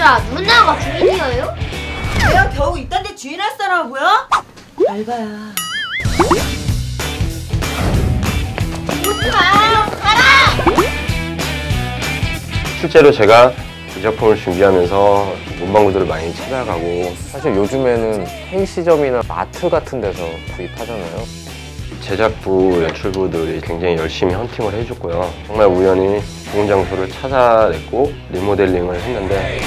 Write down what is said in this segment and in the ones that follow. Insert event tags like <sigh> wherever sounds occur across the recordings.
뭐야 누나가 주인이에요? 내가 겨우 이딴 데 주인 할 사람하고요? 알바야. 가 가라! 실제로 제가 이 작품을 준비하면서 문방구들을 많이 찾아가고 사실 요즘에는 헬시점이나 마트 같은 데서 구입하잖아요. 제작부, 연출부들이 굉장히 열심히 헌팅을 해줬고요. 정말 우연히 좋은 장소를 찾아냈고 리모델링을 했는데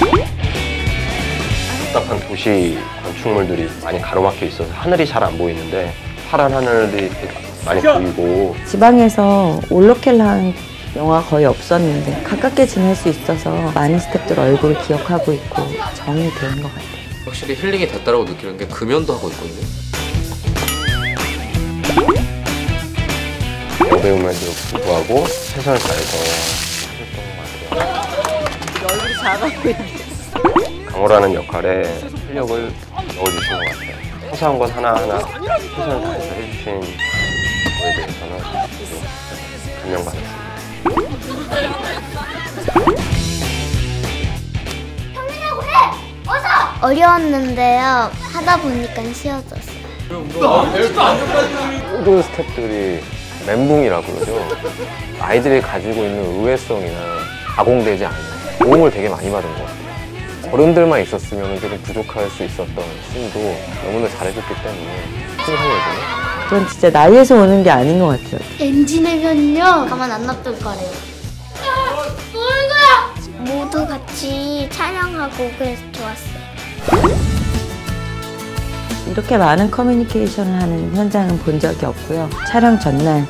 답답한 도시 건축물들이 많이 가로막혀 있어서 하늘이 잘 안 보이는데 파란 하늘이 많이 보이고 지방에서 올로켈라 한 영화 거의 없었는데 가깝게 지낼 수 있어서 많은 스태프들 얼굴을 기억하고 있고 정이 되는 것 같아요. 확실히 힐링이 됐다라고 느끼는 게 금연도 하고 있거든요. 여배우임에도 불구하고 최선을 다해서 해줬던 것 같아요. 얼굴이 작아 보이네. 강호라는 역할에 활력을 넣어주신 것 같아요. 소소한 것 하나하나 최선을 다해서 해주신 거에 대해서는 좀 감명받았습니다. 어려웠는데요. 하다 보니까 쉬워졌어요. 모든 스태프들이 멘붕이라 그러죠. 아이들이 가지고 있는 의외성이나 가공되지 않은 도움을 되게 많이 받은 것 같아요. 어른들만 있었으면 조금 부족할 수 있었던 씬도 너무나 잘해줬기 때문에 큰 상이거든요. 전 진짜 나이에서 오는 게 아닌 것 같아요. 엔진내면요 가만 안 놔둘 거래요. 뭐야? 모두 같이 촬영하고 그래서 좋았어요. 이렇게 많은 커뮤니케이션을 하는 현장은 본 적이 없고요. 촬영 전날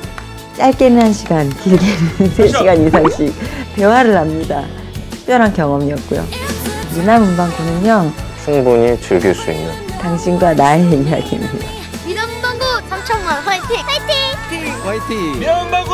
짧게는 한시간 길게는 세시간 이상씩 <laughs> 대화를 합니다. 특별한 경험이었고요. 미나 문방구는요, 충분히 즐길 수 있는 당신과 나의 이야기입니다. 미남방구 3천만 화이팅! 화이팅! 미안방구